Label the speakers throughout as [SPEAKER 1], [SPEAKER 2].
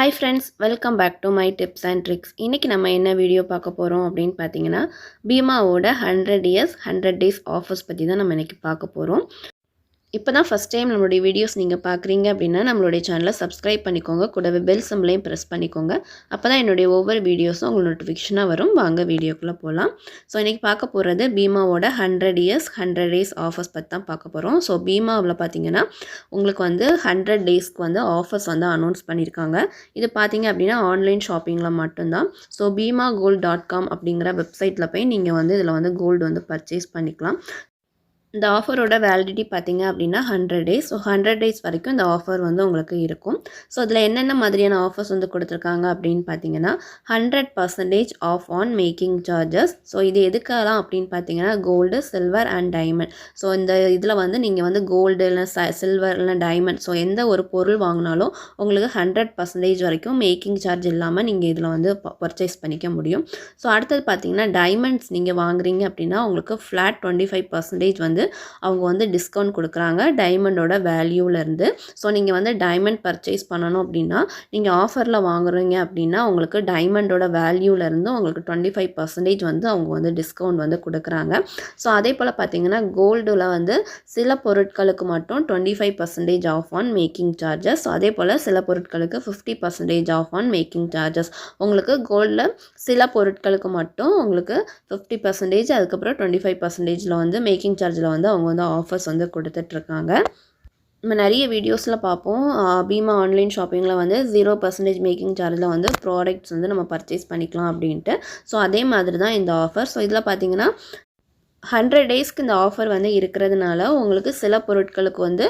[SPEAKER 1] Hi friends welcome back to my tips and tricks இன்றைக்கி நம்ம என்ன வீடியோ பார்க்க போகிறோம் அப்படின்னு பார்த்தீங்கன்னா பீமாவோட hundred years hundred days offers பற்றி தான் நம்ம இன்றைக்கி பார்க்க போகிறோம் இப்போ தான் ஃபஸ்ட் டைம் நம்மளுடைய வீடியோஸ் நீங்கள் பார்க்குறீங்க அப்படின்னா நம்மளுடைய சேனலை சப்ஸ்கிரைப் பண்ணிக்கோங்க. கூடவே பெல் சிம்பிளையும் ப்ரெஸ் பண்ணிக்கோங்க. அப்போ தான் என்னுடைய ஒவ்வொரு வீடியோஸும் உங்களுக்கு நோட்டிஃபிகேஷனாக வரும். வாங்க வீடியோக்குள்ளே போகலாம் ஸோ இன்றைக்கி பார்க்க போகிறது பீமாவோட hundred years hundred days offers பற்றி தான் பார்க்க போகிறோம் ஸோ பீமாவில் பார்த்தீங்கன்னா உங்களுக்கு வந்து ஹண்ட்ரட் டேஸ்க்கு வந்து ஆஃபர்ஸ் வந்து அனௌன்ஸ் பண்ணியிருக்காங்க இது பார்த்தீங்க அப்படின்னா ஆன்லைன் ஷாப்பிங்கில் மட்டும்தான். So Bhima gold dot com அப்படிங்கிற வெப்சைட்டில் போய் நீங்கள் வந்து இதில் வந்து கோல்டு வந்து பர்ச்சேஸ் பண்ணிக்கலாம். இந்த ஆஃபரோட வேலிடிட்டி பார்த்தீங்க அப்படின்னா hundred days so hundred days வரைக்கும் இந்த ஆஃபர் வந்து உங்களுக்கு இருக்கும். ஸோ அதில் என்னென்ன மாதிரியான ஆஃபர்ஸ் வந்து கொடுத்துருக்காங்க அப்படின்னு பார்த்தீங்கன்னா hundred percentage off on making charges so இது எதுக்கெல்லாம் அப்படின்னு பார்த்தீங்கன்னா gold silver and diamond so இந்த இதில் வந்து நீங்கள் வந்து கோல்டு இல்லை ச சில்வர் இல்லை டைமண்ட் ஸோ எந்த ஒரு பொருள் வாங்கினாலும் உங்களுக்கு ஹண்ட்ரட் பர்சன்டேஜ் வரைக்கும் மேக்கிங் சார்ஜ் இல்லாமல் நீங்கள் இதில் வந்து பர்ச்சேஸ் பண்ணிக்க முடியும். ஸோ அடுத்தது பார்த்தீங்கன்னா டைமண்ட்ஸ் நீங்கள் வாங்குறீங்க அப்படின்னா உங்களுக்கு ஃப்ளாட் டுவெண்ட்டி ஃபைவ் பர்சன்டேஜ் வந்து அவங்க வந்து டிஸ்கவுண்ட் கொடுக்குறாங்க டைமண்டோட வேல்யூவிலேருந்து ஸோ நீங்கள் வந்து டைமண்ட் பர்ச்சேஸ் பண்ணணும் அப்படின்னா நீங்கள் ஆஃபரில் வாங்குறீங்க அப்படின்னா உங்களுக்கு டைமண்டோட வேல்யூவிலேருந்து உங்களுக்கு டுவெண்ட்டி ஃபைவ் பர்சன்டேஜ் வந்து அவங்க வந்து டிஸ்கவுண்ட் வந்து கொடுக்குறாங்க. ஸோ அதே போல் பார்த்தீங்கன்னா கோல்டில் வந்து சில பொருட்களுக்கு மட்டும் twenty five percentage off on making charges அதே போல் சில பொருட்களுக்கு fifty percentage off on making charges உங்களுக்கு கோல்டில் சில பொருட்களுக்கு மட்டும் உங்களுக்கு ஃபிஃப்டி பர்சன்டேஜ் அதுக்கப்புறம் டுவெண்ட்டி ஃபைவ் பர்சன்டேஜில் வந்து மேக்கிங் சார்ஜில் வந்து அவங்க வந்து ஆஃபர்ஸ் வந்து கொடுத்துட்ருக்காங்க. நம்ம நிறைய வீடியோஸில் பார்ப்போம். பீமா ஆன்லைன் ஷாப்பிங்கில் வந்து ஜீரோ பர்சன்டேஜ் மேக்கிங் சார்ஜில் வந்து ப்ராடக்ட்ஸ் வந்து நம்ம பர்ச்சேஸ் பண்ணிக்கலாம் அப்படின்ட்டு. ஸோ அதே மாதிரி தான் இந்த ஆஃபர் ஸோ இதில் பார்த்தீங்கன்னா ஹண்ட்ரட் டேஸ்க்கு இந்த ஆஃபர் வந்து இருக்கிறதுனால உங்களுக்கு சில பொருட்களுக்கு வந்து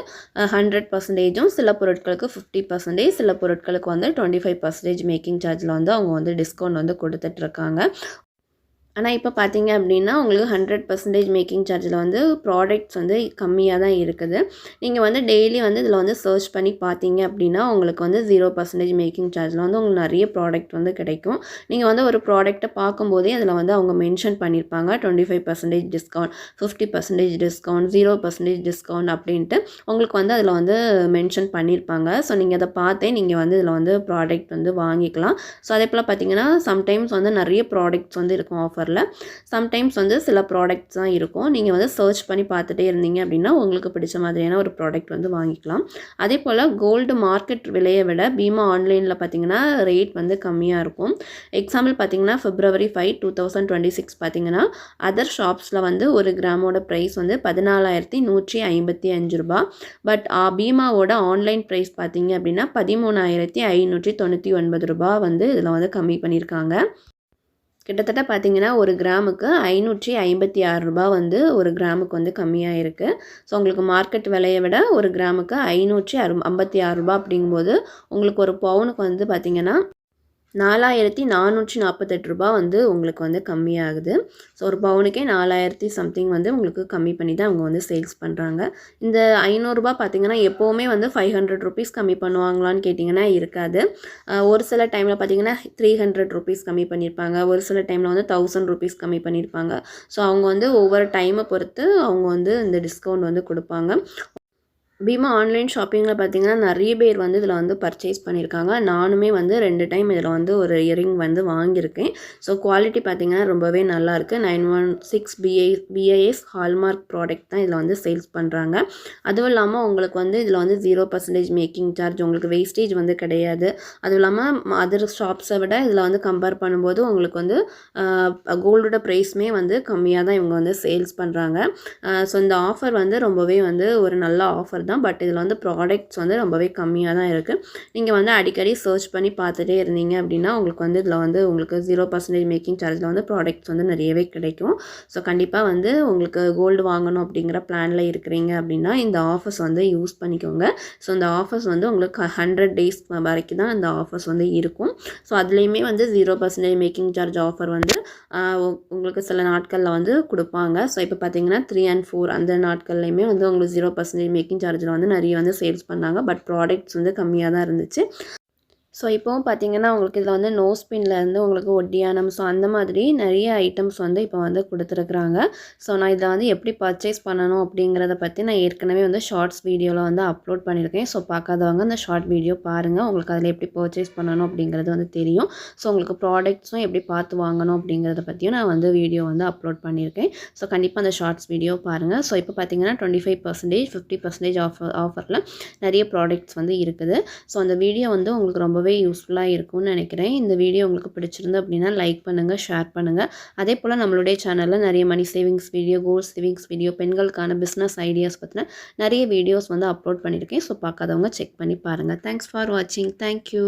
[SPEAKER 1] ஹண்ட்ரட் பர்சன்டேஜும் சில பொருட்களுக்கு ஃபிஃப்டி பர்சன்டேஜ் சில பொருட்களுக்கு வந்து டுவெண்ட்டி ஃபைவ் பர்சன்டேஜ் மேக்கிங் சார்ஜில் வந்து அவங்க வந்து டிஸ்கவுண்ட் வந்து கொடுத்துட்ருக்காங்க. ஆனால் இப்போ பார்த்தீங்க அப்படின்னா உங்களுக்கு ஹண்ட்ரட் பர்சன்டேஜ் மேக்கிங் சார்ஜில் வந்து ப்ராடக்ட்ஸ் வந்து கம்மியாக தான் இருக்குது. நீங்கள் வந்து டெய்லி வந்து இதில் வந்து சர்ச் பண்ணி பார்த்தீங்க அப்படின்னா உங்களுக்கு வந்து ஜீரோ பர்சன்டேஜ் மேக்கிங் சார்ஜில் வந்து உங்களுக்கு நிறைய ப்ராடக்ட் வந்து கிடைக்கும். நீங்கள் வந்து ஒரு ப்ராடக்ட்டை பார்க்கும்போதே அதில் வந்து அவங்க மென்ஷன் பண்ணியிருப்பாங்க twenty five percentage discount fifty percentage discount zero percentage discount அப்படின்ட்டு உங்களுக்கு வந்து அதில் வந்து மென்ஷன் பண்ணியிருப்பாங்க ஸோ நீங்கள் அதை பார்த்தே நீங்கள் வந்து இதில் வந்து ப்ராடக்ட் வந்து வாங்கிக்கலாம். ஸோ அதே போல் பார்த்தீங்கன்னா சம்டைம்ஸ் வந்து நிறைய ப்ராடக்ட்ஸ் வந்து இருக்கும் ஆஃபர் ஆஃபரில் சம்டைம்ஸ் வந்து சில ப்ராடக்ட்ஸ் தான் இருக்கும். நீங்கள் வந்து சர்ச் பண்ணி பார்த்துட்டே இருந்தீங்க அப்படின்னா உங்களுக்கு பிடிச்ச மாதிரியான ஒரு ப்ராடக்ட் வந்து வாங்கிக்கலாம். அதே போல் கோல்டு மார்க்கெட் விலையை விட பீமா ஆன்லைனில் பார்த்தீங்கன்னா ரேட் வந்து கம்மியாக இருக்கும். எக்ஸாம்பிள் பார்த்தீங்கன்னா February five two thousand twenty six பார்த்தீங்கன்னா அதர் ஷாப்ஸில் வந்து ஒரு கிராமோட ப்ரைஸ் வந்து பதினாலாயிரத்தி நூற்றி ஐம்பத்தி அஞ்சு ரூபா. பட் பீமாவோட ஆன்லைன் ப்ரைஸ் பார்த்தீங்க அப்படின்னா பதிமூணாயிரத்தி ஐநூற்றி தொண்ணூற்றி ஒன்பது ரூபா வந்து இதில் வந்து கம்மி பண்ணியிருக்காங்க. கிட்டத்தட்ட பார்த்தீங்கன்னா ஒரு கிராமுக்கு ஐநூற்றி ஐம்பத்தி ஆறு ரூபா வந்து ஒரு கிராமுக்கு வந்து கம்மியாக இருக்குது ஸோ உங்களுக்கு மார்க்கெட் விலையை விட ஒரு கிராமுக்கு ஐநூற்றி அறு ஐம்பத்தி ஆறு ரூபா அப்படிங்கும்போது உங்களுக்கு ஒரு பவுனுக்கு வந்து பார்த்திங்கன்னா நாலாயிரத்தி நானூற்றி நாற்பத்தெட்டு ரூபா வந்து உங்களுக்கு வந்து கம்மியாகுது. ஸோ ஒரு பவுனுக்கே நாலாயிரத்தி சம்திங் வந்து உங்களுக்கு கம்மி பண்ணி தான் அவங்க வந்து சேல்ஸ் பண்ணுறாங்க இந்த ஐநூறுரூபா பார்த்திங்கன்னா எப்போவுமே வந்து ஃபைவ் ஹண்ட்ரட் ருபீஸ் கம்மி பண்ணுவாங்களான்னு கேட்டிங்கன்னா இருக்காது. ஒரு சில டைமில் பார்த்திங்கன்னா த்ரீ ஹண்ட்ரட் ருபீஸ் கம்மி பண்ணியிருப்பாங்க ஒரு சில டைமில் வந்து தௌசண்ட் ருபீஸ் கம்மி பண்ணியிருப்பாங்க ஸோ அவங்க வந்து ஒவ்வொரு டைமை பொறுத்து அவங்க வந்து இந்த டிஸ்கவுண்ட் வந்து கொடுப்பாங்க. பீமா ஆன்லைன் ஷாப்பிங்கில் பார்த்தீங்கன்னா நிறைய பேர் வந்து இதில் வந்து பர்ச்சேஸ் பண்ணியிருக்காங்க. நானுமே வந்து ரெண்டு டைம் இதில் வந்து ஒரு இயரிங் வந்து வாங்கியிருக்கேன். ஸோ குவாலிட்டி பார்த்திங்கன்னா ரொம்பவே நல்லாயிருக்கு nine one six BI BIS hallmark product தான் இதில் வந்து சேல்ஸ் பண்ணுறாங்க அதுவும் இல்லாமல் உங்களுக்கு வந்து இதில் வந்து ஜீரோ பர்சன்டேஜ் மேக்கிங் சார்ஜ் உங்களுக்கு வேஸ்டேஜ் வந்து கிடையாது. அதுவும் இல்லாமல் அதர் ஷாப்ஸை விட இதில் வந்து கம்பேர் பண்ணும்போது உங்களுக்கு வந்து கோல்டோட ப்ரைஸுமே வந்து கம்மியாக தான் இவங்க வந்து சேல்ஸ் பண்ணுறாங்க ஸோ இந்த ஆஃபர் வந்து ரொம்பவே வந்து ஒரு நல்ல ஆஃபர் தான் பட் இதில் வந்து ப்ராடக்ட்ஸ் வந்து ரொம்பவே கம்மியாக தான் இருக்குது நீங்கள் வந்து அடிக்கடி சர்ச் பண்ணி பார்த்துட்டே இருந்தீங்க அப்படின்னா உங்களுக்கு வந்து இதில் வந்து உங்களுக்கு ஜீரோ பர்சன்டேஜ் மேக்கிங் சார்ஜில் வந்து ப்ராடக்ட்ஸ் வந்து நிறையவே கிடைக்கும். ஸோ கண்டிப்பாக வந்து உங்களுக்கு கோல்டு வாங்கணும் அப்படிங்கிற பிளானில் இருக்கிறீங்க அப்படின்னா இந்த ஆஃபர்ஸ் வந்து யூஸ் பண்ணிக்கோங்க. ஸோ இந்த ஆஃபர்ஸ் வந்து உங்களுக்கு ஹண்ட்ரட் டேஸ் வரைக்கும் தான் இந்த ஆஃபர்ஸ் வந்து இருக்கும். ஸோ அதுலேயுமே வந்து zero percentage making charge offer வந்து உங்களுக்கு சில நாட்களில் வந்து கொடுப்பாங்க. ஸோ இப்போ பார்த்தீங்கன்னா த்ரீ அண்ட் ஃபோர் அந்த நாட்கள்லையுமே வந்து உங்களுக்கு ஜீரோ பர்சன்டேஜ் மேக்கிங் சார்ஜ் சார்ஜில் வந்து நிறைய வந்து சேல்ஸ் பண்ணாங்க. பட் ப்ராடக்ட்ஸ் வந்து கம்மியாக தான் இருந்துச்சு. ஸோ இப்போவும் பார்த்தீங்கன்னா உங்களுக்கு இதில் வந்து நோஸ் பின்லேருந்து உங்களுக்கு ஒட்டியானம் ஸோ அந்த மாதிரி நிறைய ஐட்டம்ஸ் வந்து இப்போ வந்து கொடுத்துருக்குறாங்க. ஸோ நான் இதை வந்து எப்படி பர்ச்சேஸ் பண்ணணும் அப்படிங்கிறத பற்றி நான் ஏற்கனவே வந்து ஷார்ட்ஸ் வீடியோவில் வந்து அப்லோட் பண்ணியிருக்கேன். ஸோ பார்க்காதவங்க அந்த ஷார்ட் வீடியோ பாருங்கள் உங்களுக்கு அதில் எப்படி பர்ச்சேஸ் பண்ணணும் அப்படிங்கிறது வந்து தெரியும். ஸோ உங்களுக்கு ப்ராடக்ட்ஸும் எப்படி பார்த்து வாங்கணும் அப்படிங்கிறத பற்றியும் நான் வந்து வீடியோ வந்து அப்லோட் பண்ணியிருக்கேன். ஸோ கண்டிப்பாக அந்த ஷார்ட்ஸ் வீடியோ பாருங்கள் ஸோ இப்போ பார்த்தீங்கன்னா twenty five percentage fifty percentage offer ஆஃபரில் நிறைய ப்ராடக்ட்ஸ் வந்து இருக்குது. ஸோ அந்த வீடியோ வந்து உங்களுக்கு ரொம்ப ரொம்பவே யூஸ்ஃபுல்லாக இருக்கும்னு நினைக்கிறேன். இந்த வீடியோ உங்களுக்கு பிடிச்சிருந்து அப்படின்னா லைக் பண்ணுங்கள் ஷேர் பண்ணுங்கள் அதே போல் நம்மளுடைய சேனலில் நிறைய money savings video goal savings video பெண்களுக்கான பிஸ்னஸ் ஐடியாஸ் பற்றின நிறைய வீடியோஸ் வந்து அப்லோட் பண்ணியிருக்கேன். ஸோ பார்க்காதவங்க செக் பண்ணி பாருங்கள் தேங்க்ஸ் ஃபார் வாட்சிங் தேங்க்யூ